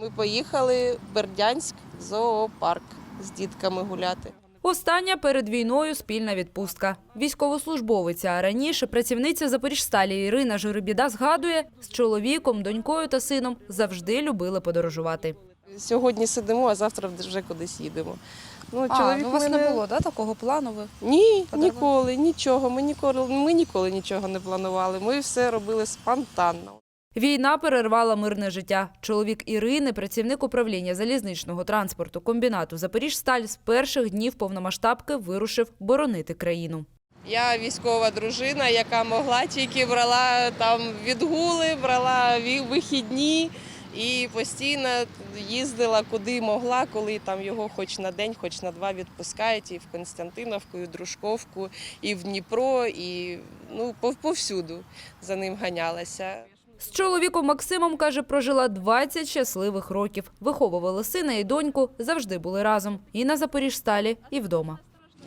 Ми поїхали в Бердянськ зоопарк з дітками гуляти. Остання перед війною спільна відпустка. Військовослужбовиця, а раніше працівниця Запоріжсталі Ірина Журибіда згадує, з чоловіком, донькою та сином завжди любили подорожувати. Сьогодні сидимо, а завтра вже кудись їдемо. Ну, А, ну, у вас мене- не було да, такого плану? Ви Ні, Подарували? ніколи, нічого. Ми ніколи, ми ніколи нічого не планували. Ми все робили спонтанно. Війна перервала мирне життя. Чоловік Ірини, працівник управління залізничного транспорту комбінату Запоріжсталь з перших днів повномасштабки вирушив боронити країну. Я військова дружина, яка могла тільки брала там відгули, брала вихідні і постійно їздила куди могла, коли там його хоч на день, хоч на два відпускають, і в Константиновку, і в Дружковку, і в Дніпро, і ну пов- повсюду за ним ганялася. З чоловіком Максимом, каже, прожила 20 щасливих років. Виховували сина і доньку, завжди були разом. І на Запоріжсталі, і вдома.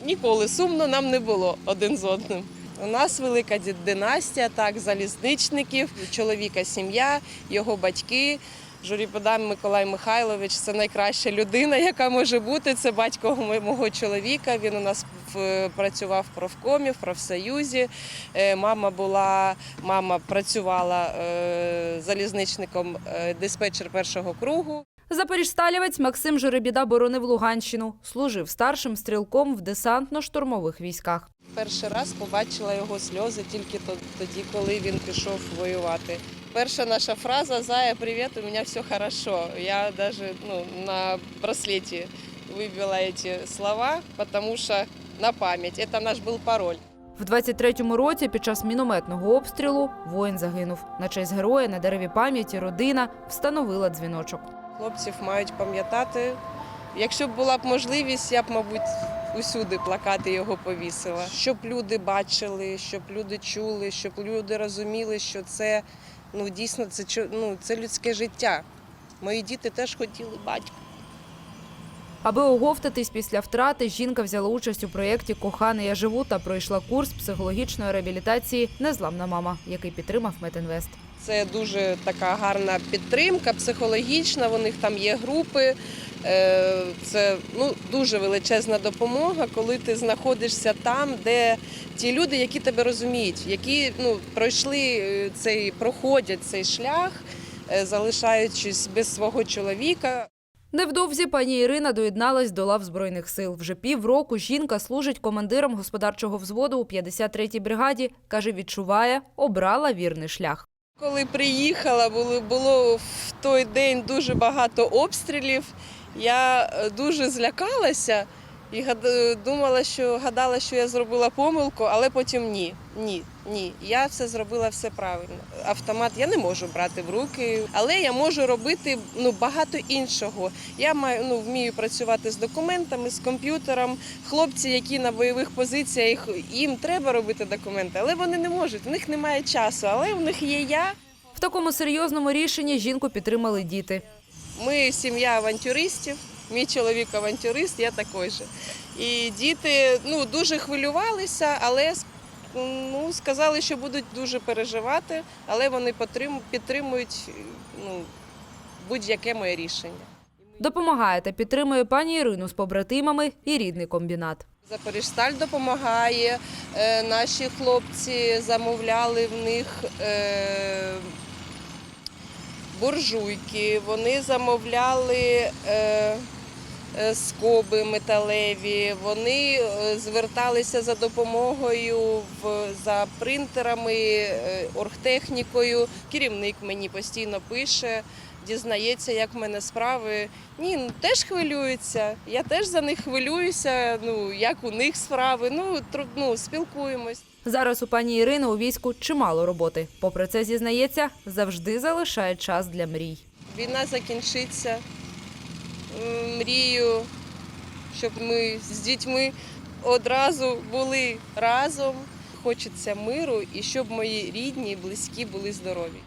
Ніколи сумно нам не було один з одним. У нас велика династія, так, залізничників, чоловіка сім'я, його батьки. Журібодан Миколай Михайлович це найкраща людина, яка може бути. Це батько мо- мого чоловіка. Він у нас працював в профкомі, в профсоюзі. Е, Мама була, мама працювала е, залізничником е, диспетчер першого кругу. Запоріжсталівець Максим Жеребіда боронив Луганщину. Служив старшим стрілком в десантно-штурмових військах. Перший раз побачила його сльози тільки то- тоді, коли він пішов воювати. Перша наша фраза Зая, привіт, у мене все хорошо. Я навіть ну, на браслеті вибила ці слова, тому що на пам'ять. Це наш був пароль. В 23-му році під час мінометного обстрілу воїн загинув. На честь героя на дереві пам'яті родина встановила дзвіночок. Хлопців мають пам'ятати. Якщо б була б можливість, я б, мабуть, усюди плакати його повісила. Щоб люди бачили, щоб люди чули, щоб люди розуміли, що це ну, дійсно це, ну, це людське життя. Мої діти теж хотіли батька. Аби оговтатись після втрати, жінка взяла участь у проєкті Коханий я живу та пройшла курс психологічної реабілітації Незламна мама, який підтримав Метінвест. Це дуже така гарна підтримка, психологічна. У них там є групи. Е, Це ну, дуже величезна допомога, коли ти знаходишся там, де ті люди, які тебе розуміють, які ну, пройшли е, цей, проходять цей шлях, е, залишаючись без свого чоловіка. Невдовзі пані Ірина доєдналась до лав збройних сил. Вже півроку жінка служить командиром господарчого взводу у 53-й бригаді. каже, відчуває, обрала вірний шлях. Коли приїхала, було, в той день дуже багато обстрілів. Я е, дуже злякалася і думала, що гадала, що я зробила помилку, але потім ні. Ні, ні. Я все зробила все правильно. Автомат я не можу брати в руки, але я можу робити ну, багато іншого. Я маю ну, вмію працювати з документами, з комп'ютером. Хлопці, які на бойових позиціях, їм треба робити документи, але вони не можуть. У них немає часу, але в них є я. В такому серйозному рішенні жінку підтримали діти. Ми сім'я авантюристів. Мій чоловік авантюрист, я такий же. І діти ну, дуже хвилювалися, але ну, сказали, що будуть дуже переживати, але вони підтримують ну, будь-яке моє рішення. Допомагає та підтримує пані Ірину з побратимами і рідний комбінат. Запоріжсталь допомагає. Е, Наші хлопці замовляли в них е, буржуйки, вони замовляли е, скоби металеві, вони е, зверталися за допомогою за принтерами, е, оргтехнікою. Керівник мені постійно пише. Дізнається, як в мене справи. Ні, ну теж хвилюється. Я теж за них хвилююся. Ну як у них справи. Ну тру- ну, спілкуємось. Зараз у пані Ірини у війську чимало роботи. Попри це, зізнається, завжди залишає час для мрій. Війна закінчиться. Мрію, щоб ми з дітьми одразу були разом. Хочеться миру і щоб мої рідні близькі були здорові.